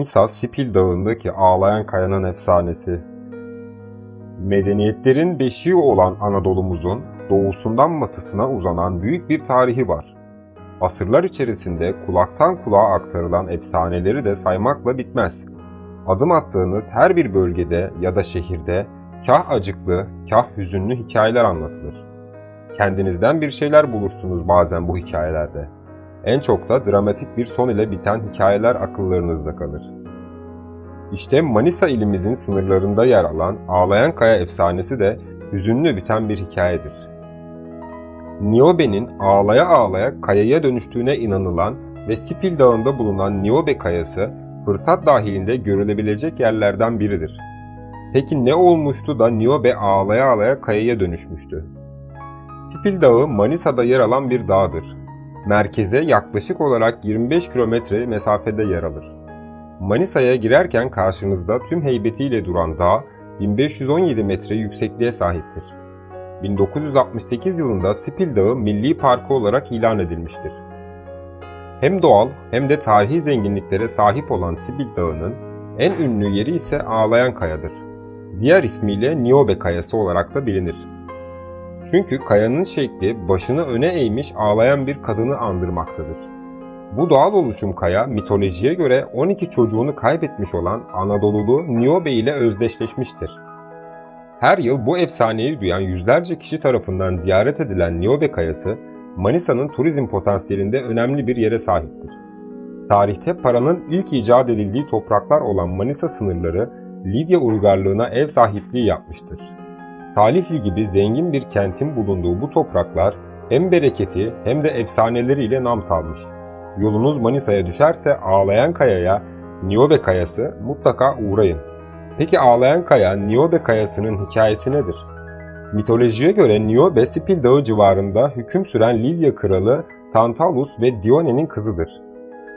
Manisa Sipil Dağı'ndaki ağlayan kayanın efsanesi. Medeniyetlerin beşiği olan Anadolu'muzun doğusundan batısına uzanan büyük bir tarihi var. Asırlar içerisinde kulaktan kulağa aktarılan efsaneleri de saymakla bitmez. Adım attığınız her bir bölgede ya da şehirde kah acıklı, kah hüzünlü hikayeler anlatılır. Kendinizden bir şeyler bulursunuz bazen bu hikayelerde. En çok da dramatik bir son ile biten hikayeler akıllarınızda kalır. İşte Manisa ilimizin sınırlarında yer alan Ağlayan Kaya efsanesi de hüzünlü biten bir hikayedir. Niobe'nin ağlaya ağlaya kayaya dönüştüğüne inanılan ve Sipil Dağı'nda bulunan Niobe Kayası fırsat dahilinde görülebilecek yerlerden biridir. Peki ne olmuştu da Niobe ağlaya ağlaya kayaya dönüşmüştü? Sipil Dağı Manisa'da yer alan bir dağdır. Merkeze yaklaşık olarak 25 kilometre mesafede yer alır. Manisa'ya girerken karşınızda tüm heybetiyle duran dağ 1517 metre yüksekliğe sahiptir. 1968 yılında Sipil Dağı Milli Parkı olarak ilan edilmiştir. Hem doğal hem de tarihi zenginliklere sahip olan Sipil Dağı'nın en ünlü yeri ise Ağlayan Kaya'dır. Diğer ismiyle Niobe Kayası olarak da bilinir. Çünkü kayanın şekli başını öne eğmiş ağlayan bir kadını andırmaktadır. Bu doğal oluşum kaya mitolojiye göre 12 çocuğunu kaybetmiş olan Anadolulu Niobe ile özdeşleşmiştir. Her yıl bu efsaneyi duyan yüzlerce kişi tarafından ziyaret edilen Niobe Kayası, Manisa'nın turizm potansiyelinde önemli bir yere sahiptir. Tarihte paranın ilk icat edildiği topraklar olan Manisa sınırları Lidya uygarlığına ev sahipliği yapmıştır. Salihli gibi zengin bir kentin bulunduğu bu topraklar hem bereketi hem de efsaneleriyle nam salmış. Yolunuz Manisa'ya düşerse Ağlayan Kaya'ya, Niobe Kayası mutlaka uğrayın. Peki Ağlayan Kaya, Niobe Kayası'nın hikayesi nedir? Mitolojiye göre Niobe, Sipil Dağı civarında hüküm süren Lidya kralı Tantalus ve Dione'nin kızıdır.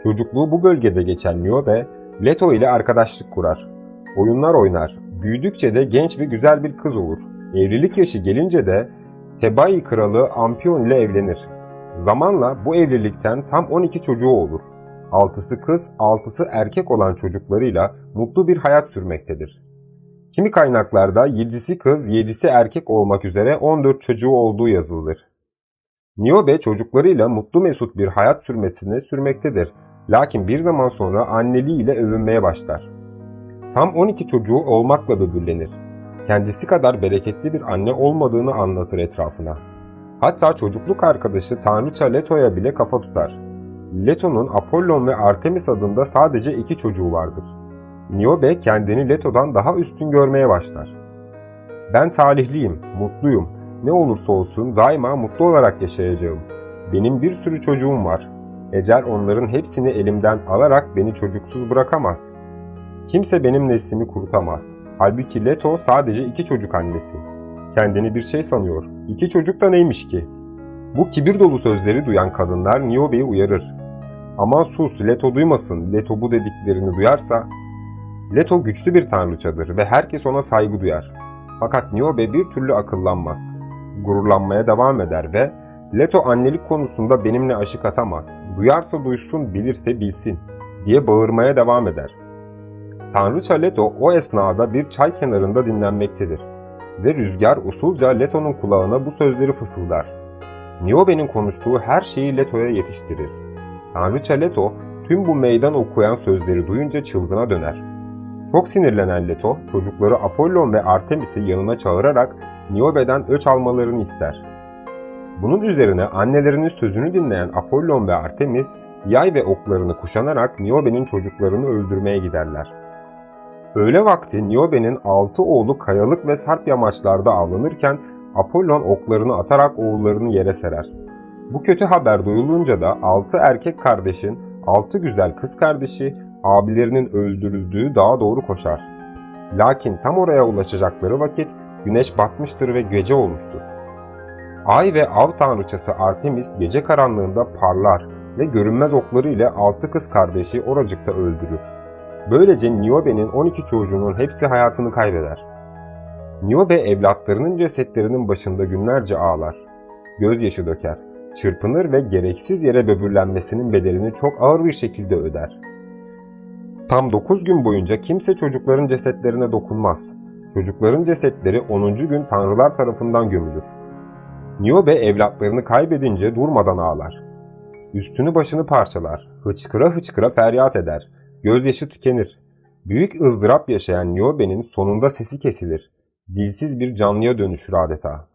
Çocukluğu bu bölgede geçen Niobe, Leto ile arkadaşlık kurar. Oyunlar oynar. Büyüdükçe de genç ve güzel bir kız olur. Evlilik yaşı gelince de Tebai kralı Ampion ile evlenir. Zamanla bu evlilikten tam 12 çocuğu olur. 6'sı kız, 6'sı erkek olan çocuklarıyla mutlu bir hayat sürmektedir. Kimi kaynaklarda 7'si kız, 7'si erkek olmak üzere 14 çocuğu olduğu yazılır. Niobe çocuklarıyla mutlu mesut bir hayat sürmesine sürmektedir. Lakin bir zaman sonra anneliğiyle övünmeye başlar. Tam 12 çocuğu olmakla böbürlenir. Kendisi kadar bereketli bir anne olmadığını anlatır etrafına. Hatta çocukluk arkadaşı Tanrıça Leto'ya bile kafa tutar. Leto'nun Apollon ve Artemis adında sadece iki çocuğu vardır. Niobe kendini Leto'dan daha üstün görmeye başlar. Ben talihliyim, mutluyum. Ne olursa olsun daima mutlu olarak yaşayacağım. Benim bir sürü çocuğum var. Ecel onların hepsini elimden alarak beni çocuksuz bırakamaz. Kimse benim neslimi kurutamaz. Halbuki Leto sadece iki çocuk annesi. Kendini bir şey sanıyor. İki çocuk da neymiş ki? Bu kibir dolu sözleri duyan kadınlar Niobe'yi uyarır. Aman sus, Leto duymasın, Leto bu dediklerini duyarsa... Leto güçlü bir tanrıçadır ve herkes ona saygı duyar. Fakat Niobe bir türlü akıllanmaz. Gururlanmaya devam eder ve Leto annelik konusunda benimle aşık atamaz. Duyarsa duysun, bilirse bilsin diye bağırmaya devam eder. Tanrıça Leto o esnada bir çay kenarında dinlenmektedir ve rüzgar usulca Leto'nun kulağına bu sözleri fısıldar. Niobe'nin konuştuğu her şeyi Leto'ya yetiştirir. Tanrıça Leto tüm bu meydan okuyan sözleri duyunca çılgına döner. Çok sinirlenen Leto, çocukları Apollon ve Artemis'i yanına çağırarak Niobe'den öç almalarını ister. Bunun üzerine annelerinin sözünü dinleyen Apollon ve Artemis, yay ve oklarını kuşanarak Niobe'nin çocuklarını öldürmeye giderler. Öğle vakti Niobe'nin altı oğlu kayalık ve sarp yamaçlarda avlanırken Apollon oklarını atarak oğullarını yere serer. Bu kötü haber duyulunca da altı erkek kardeşin altı güzel kız kardeşi abilerinin öldürüldüğü dağa doğru koşar. Lakin tam oraya ulaşacakları vakit güneş batmıştır ve gece olmuştur. Ay ve av tanrıçası Artemis gece karanlığında parlar ve görünmez okları ile altı kız kardeşi oracıkta öldürür. Böylece Niobe'nin 12 çocuğunun hepsi hayatını kaybeder. Niobe evlatlarının cesetlerinin başında günlerce ağlar. Gözyaşı döker, çırpınır ve gereksiz yere böbürlenmesinin bedelini çok ağır bir şekilde öder. Tam 9 gün boyunca kimse çocukların cesetlerine dokunmaz. Çocukların cesetleri 10. gün tanrılar tarafından gömülür. Niobe evlatlarını kaybedince durmadan ağlar. Üstünü başını parçalar, hıçkıra hıçkıra feryat eder, gözyaşı tükenir. Büyük ızdırap yaşayan Niobe'nin sonunda sesi kesilir. Dilsiz bir canlıya dönüşür adeta.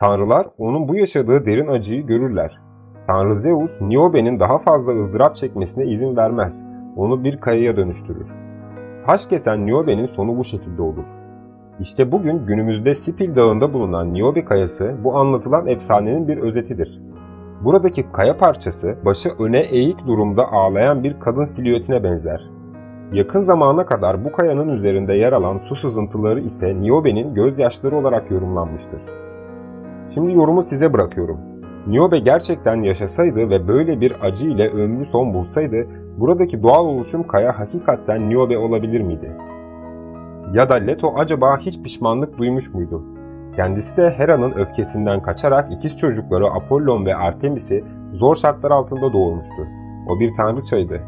Tanrılar onun bu yaşadığı derin acıyı görürler. Tanrı Zeus, Niobe'nin daha fazla ızdırap çekmesine izin vermez. Onu bir kayaya dönüştürür. Taş kesen Niobe'nin sonu bu şekilde olur. İşte bugün günümüzde Sipil Dağı'nda bulunan Niobe kayası bu anlatılan efsanenin bir özetidir. Buradaki kaya parçası başı öne eğik durumda ağlayan bir kadın silüetine benzer. Yakın zamana kadar bu kayanın üzerinde yer alan su sızıntıları ise Niobe'nin gözyaşları olarak yorumlanmıştır. Şimdi yorumu size bırakıyorum. Niobe gerçekten yaşasaydı ve böyle bir acı ile ömrü son bulsaydı, buradaki doğal oluşum kaya hakikaten Niobe olabilir miydi? Ya da Leto acaba hiç pişmanlık duymuş muydu? Kendisi de Hera'nın öfkesinden kaçarak ikiz çocukları Apollon ve Artemis'i zor şartlar altında doğurmuştu. O bir tanrıçaydı.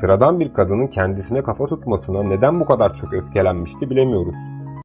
Sıradan bir kadının kendisine kafa tutmasına neden bu kadar çok öfkelenmişti bilemiyoruz.